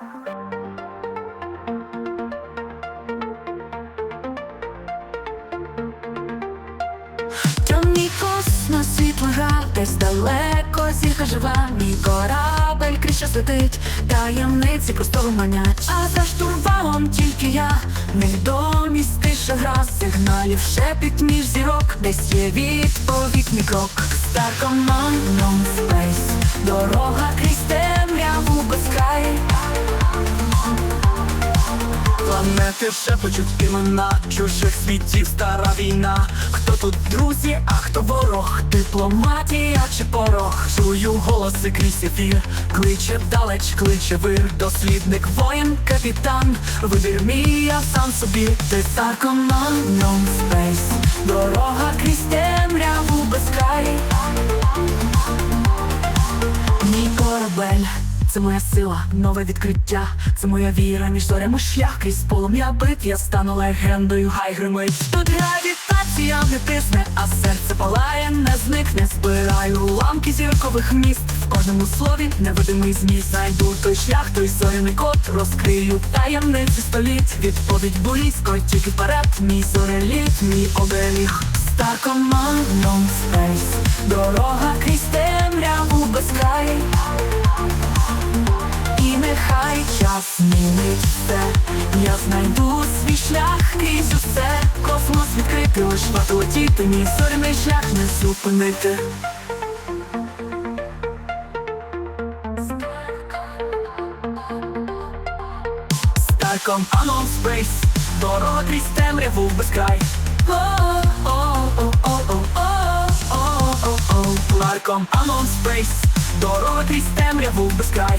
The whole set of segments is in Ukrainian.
Темний космос світло гра, десь далеко зірка жива, мій корабель крізь час таємниці простору манять. А за штурвалом тільки я, невідомість тиша гра, сигналів шепіт між зірок, десь є відповідь мій крок. Command Non Space, дорога крізь темряву Планети шепочуть імена чужих світів стара війна. Хто тут друзі, а хто ворог? Дипломатія чи порог? Чую голоси крізь ефір Кличе далеч, кличе вир Дослідник, воїн, капітан Вибір мій, я сам собі Ти Star Command Non це моя сила, нове відкриття, це моя віра, між зорями шлях крізь полум'я бит, я стану легендою, хай гримить. Тут гравітація не тисне, а серце палає, не зникне. Збираю уламки зіркових міст. В кожному слові невидимий зміст Знайду той шлях, той зоряний код, розкрию таємниці століть. Відповідь близько, тільки вперед, мій зореліт, мій оберіг. Command Non Space Дорога крізь темряву без край час Я знайду свій шлях крізь усе. Космос відкритий, лиш варто летіти Мій зоряний шлях не зупинити. Старком Anon Space. Дорога крізь темряву без край. Ларком Anon Space. Дорога крізь темряву без край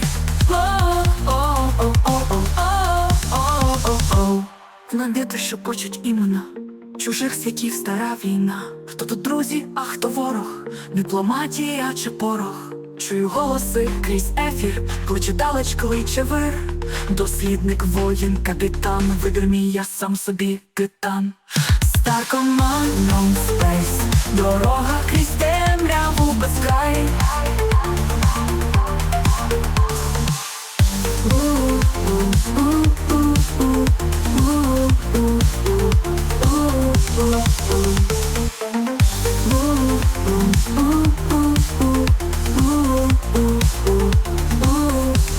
Планети, що почуть імена. Чужих світів стара війна. Хто тут друзі, а хто ворог? Дипломатія чи порох? Чую голоси крізь ефір. Кличе далеч, кличе вир Дослідник, воїн, капітан. Вибір мій, я сам собі титан. Command Non Space Дорога крізь темряву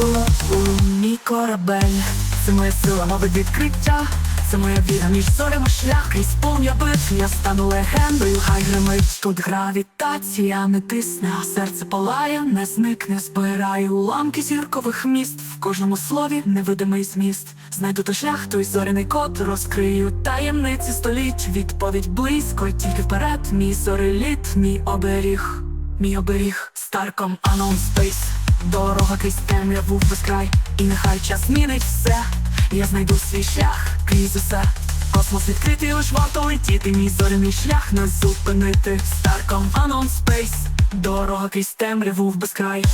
без край Мій корабель, це моя сила, нове відкриття, це моя віра між зорями шлях крізь полум'я битв Я стану легендою, хай гримить Тут гравітація. Не тисне, серце палає, не зникне, збираю уламки зіркових міст. В кожному слові невидимий зміст. Знайду той шлях, той зоряний код, розкрию таємниці століть. Відповідь близько, тільки вперед, мій зореліт, мій оберіг, мій оберіг, Старком Space Дорога крізь темряву в безкрай, І нехай час змінить все. Я знайду свій шлях крізь усе. Космос відкритий, лиш варто летіти. Мій зоряний шлях не зупинити. Старком Anon Space. Дорога крізь темряву в безкрай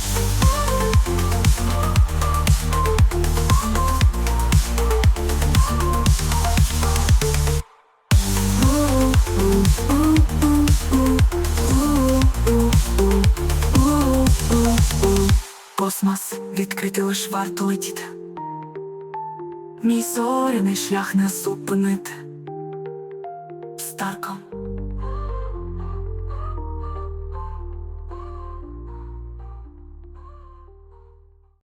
Космос відкритий, лиш варто летіти. Мій зоряний шлях не зупинити. Старком